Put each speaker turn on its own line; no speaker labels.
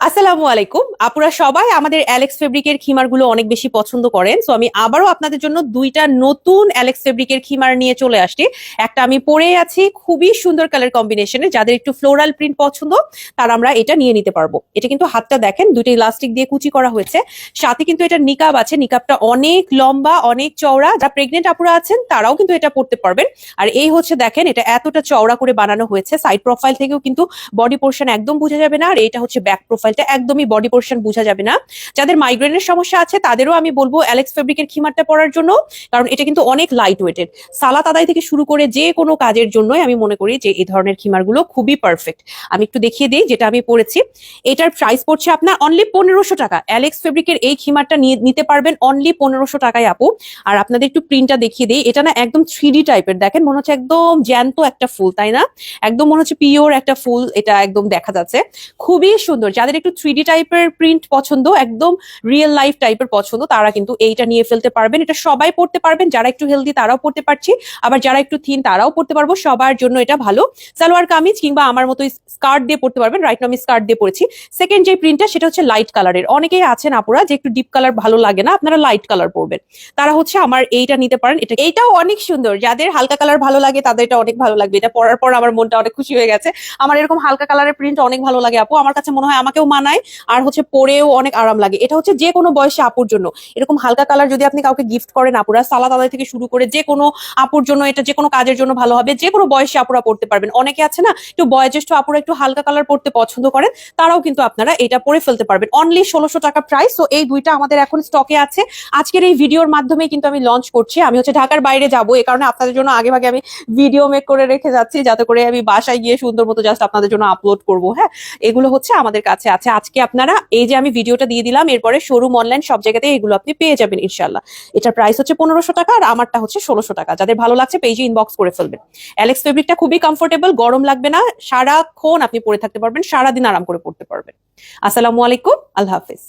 আসসালামু আলাইকুম। আপুরা সবাই আমাদের অ্যালেক্স ফেব্রিকের খিমারগুলো অনেক বেশি পছন্দ করেন। সো আমি আবারও আপনাদের জন্য দুইটা নতুন অ্যালেক্স ফেব্রিকের খিমার নিয়ে চলে আসছি। একটা আমি পরে আছি খুবই সুন্দর কালার কম্বিনেশনে যাদের একটু ফ্লোরাল প্রিন্ট পছন্দ, তারা আমরা এটা নিয়ে নিতে পারব। এটা কিন্তু হাতটা দেখেন দুটো ইলাস্টিক দিয়ে কুচি করা হয়েছে। সাথে কিন্তু এটা নিকাব আছে। নিকাবটা অনেক লম্বা, অনেক চওড়া। যারা প্রেগনেন্ট আপুরা আছেন, তারাও কিন্তু এটা পড়তে পারবেন। আর এই হচ্ছে দেখেন, এটা এতটা চওড়া করে বানানো হয়েছে। সাইড প্রোফাইল থেকেও কিন্তু বডি পোর্শন একদম বোঝা যাবে না। আর এটা হচ্ছে ব্যাক প্রোফাইলটা একদমই বডি পোর্শন বোঝা যাবে না। যাদের মাইগ্রেনের সমস্যা আছে, তাদেরও আমি বলব অ্যালেক্স ফেব্রিকের খিমারটা পরার জন্য, কারণ এটা কিন্তু অনেক লাইট ওয়েটের সালাত আদায় থেকে শুরু করে যে কোনো কাজের জন্যই আমি মনে করি যে এই ধরনের খিমারগুলো খুবই পারফেক্ট আমি একটু দেখিয়ে দিই যেটা আমি পরেছি। এটার প্রাইস পড়ছে আপনার অনলি পনেরোশো টাকা। অ্যালেক্স ফেব্রিকের এই খিমারটা নিয়ে নিতে পারবেন অনলি পনেরোশো টাকায় আপু। আর আপনাদের একটু প্রিন্টটা দেখিয়ে দিই। এটা না একদম থ্রি টাইপের দেখেন, মনে হচ্ছে একদম জ্যান্ত একটা ফুল, তাই না? একদম মনে হচ্ছে পিওর একটা ফুল, এটা একদম দেখা যাচ্ছে। খুবই সুন্দর। যাদের একটু থ্রি টাইপের প্রিন্ট পছন্দ, একদম রিয়েল লাইফ টাইপের পছন্দ, তারা কিন্তু এইটা নিয়ে ফেলতে পারবেন। এটা সবাই পড়তে পারবেন, যারা একটু হেলদি তারাও পড়তে পারছি, আবার যারা একটু থিন তারাও পড়তে পারব, সবার জন্য এটা ভালো। সালোয়ার কামিজ কিংবা আমার মতো স্কার্ট দিয়ে পড়তে পারবেন রাইট আমি স্কার্ট দিয়ে পড়েছি। সেকেন্ড যে প্রিন্টটা সেটা হচ্ছে লাইট কালারের অনেকেই আছেন আপুরা যে একটু ডিপ কালার ভালো লাগে না, আপনারা লাইট কালার পরবেন তারা হচ্ছে আমার এইটা নিতে পারেন। এটা, এইটাও অনেক সুন্দর। যাদের হালকা কালার ভালো লাগে তাদের এটা অনেক ভালো লাগবে। এটা পরার পর আমার মনটা অনেক খুশি হয়ে গেছে। আমার এরকম হালকা কালারের প্রিন্ট অনেক ভালো লাগে আপু। আমার কাছে মনে হয় আমাকেও মানায় আর হচ্ছে পরেও অনেক আরাম লাগে। এটা হচ্ছে যে কোনো বয়সে আপুর জন্য। এরকম হালকা কালার যদি আপনি কাউকে গিফট করেন আপুরা সালাদ আদায় থেকে শুরু করে যে কোনো আপুর জন্য এটা যে কোনো কাজের জন্য ভালো হবে যে কোনো বয়সে আপুরা পড়তে পারবেন। অনেকে আছে না, একটু বয়োজ্যেষ্ঠ আপুরা একটু হালকা কালার পড়তে পছন্দ করেন, তারাও কিন্তু আপনারা এটা পরে ফেলতে পারবেন। অনলি ষোলোশো টাকা প্রাইস তো এই দুইটা আমাদের এখন স্টকে আছে। আজকের এই ভিডিওর মাধ্যমে কিন্তু আমি লঞ্চ করছি। আমি হচ্ছে ঢাকার বাইরে যাব এই কারণে আপনাদের জন্য আগে ভাগে আমি ভিডিও মেক করে রেখে যাচ্ছি, যাতে করে আমি বাসায় গিয়ে সুন্দর মতো জাস্ট আপনাদের জন্য আপলোড করব হ্যাঁ? এগুলো হচ্ছে আমাদের কাছে আছে আজকে আপনারা এই যে আমি ভিডিওটা দিয়ে দিলাম, এরপরে শোরুম অনলাইন সব জায়গাতে এগুলো আপনি পেয়ে যাবেন ইনশাল্লাহ এটার প্রাইস হচ্ছে পনেরোশো টাকা আর আমারটা হচ্ছে ষোলোশো টাকা। যাদের ভালো লাগছে পেজে ইনবক্স করে ফেলবেন। অ্যালেক্স ফেব্রিকটা খুবই কমফোর্টেবল গরম লাগবে না, সারাক্ষণ আপনি পরে থাকতে পারবেন, সারাদিন আরাম করে পড়তে পারবেন। আসসালামু আলাইকুম, আল্লাহ হাফিজ।